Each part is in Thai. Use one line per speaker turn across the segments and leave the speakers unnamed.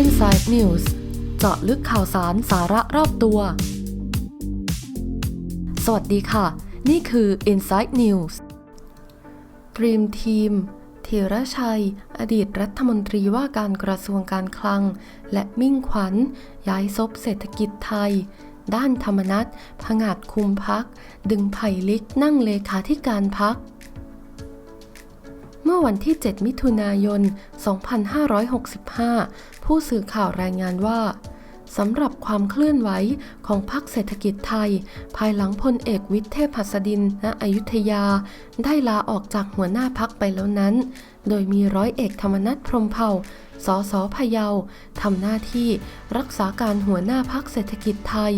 Inside News เจาะลึกข่าวสารสาระรอบตัว สวัสดีค่ะ นี่คือ Inside News Dream Team ธีรชัย อดีตรัฐมนตรีว่าการกระทรวงการคลัง และมิ่งขวัญ ย้ายซบเศรษฐกิจไทย ด้านธรรมนัตผงาดคุมพัก ดึงไผ่ลิกนั่งเลขาธิการพัก มื่อวันที่ 7 มิถุนายน 2565 ผู้สื่อข่าวรายงานว่าสำหรับความเคลื่อนไหวของพรรคเศรษฐกิจไทย ภายหลังพลเอกวิทย์เทพหัสดิน ณ อยุธยา ได้ลาออกจากหัวหน้าพักไปแล้วนั้น โดยมีร้อยเอกธรรมนัฐพรมเผ่า สสพะเยาทำหน้าที่รักษาการหัวหน้าพักเศรษฐกิจไทย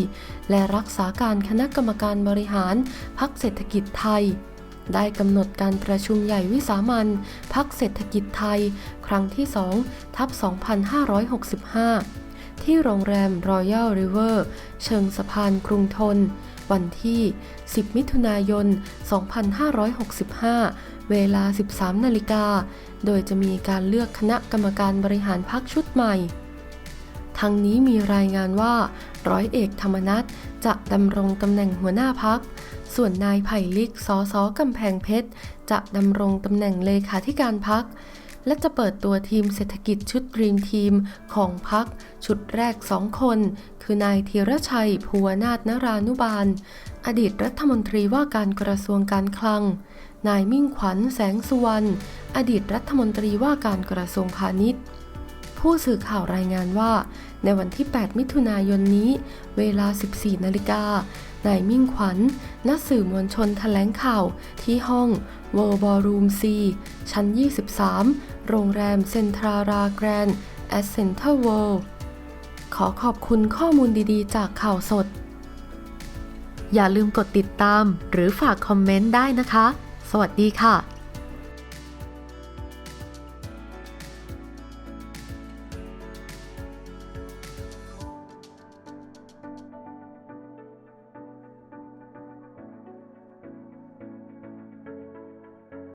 และรักษาการคณะกรรมการบริหารพักเศรษฐกิจไทย ได้กำหนดการประชุมใหญ่วิสามันพักเศรษฐกิจไทย ครั้งที่ 2 ทับ 2565 ที่โรงแรมรอยัลริเวอร์เชิงสะพานกรุงทน วันที่ 10 มิถุนายน 2565 เวลา 13 นาฬิกา โดยจะมีการเลือกคณะกรรมการบริหารพักชุดใหม่ทั้งนี้มีรายงานว่า ร้อยเอกธรรมนัฐจะดำรงตำแหน่งหัวหน้าพัก ส่วนนายไผ่ลิกสอสอกำแพงเพชร จะดำรงตำแหน่งเลขาธิการพัก และจะเปิดตัวทีมเศรษฐกิจชุดรีมทีมของพัก ชุดแรกสองคน คือนายธีรชัยภูวนาถนรานุบาล อดีตรัฐมนตรีว่าการกระทรวงการคลัง นายมิ่งขวัญแสงสุวรรณอดีตรัฐมนตรีว่าการกระทรวงพาณิชย์ ผู้สื่อข่าวรายงานว่า ในวันที่ 8 มิถุนายนนี้ เวลา 14 นาฬิกา นายมิ่งขวัญนัดสื่อมวลชนแถลงข่าวที่ห้อง World Ballroom C ชั้น 23 โรงแรมเซ็นทราราแกรนด์แอสเซนเตอร์เวิลด์ขอขอบคุณข้อมูลดีๆ จากข่าวสด อย่าลืมกดติดตามหรือฝากคอมเมนต์ได้นะคะ สวัสดีค่ะ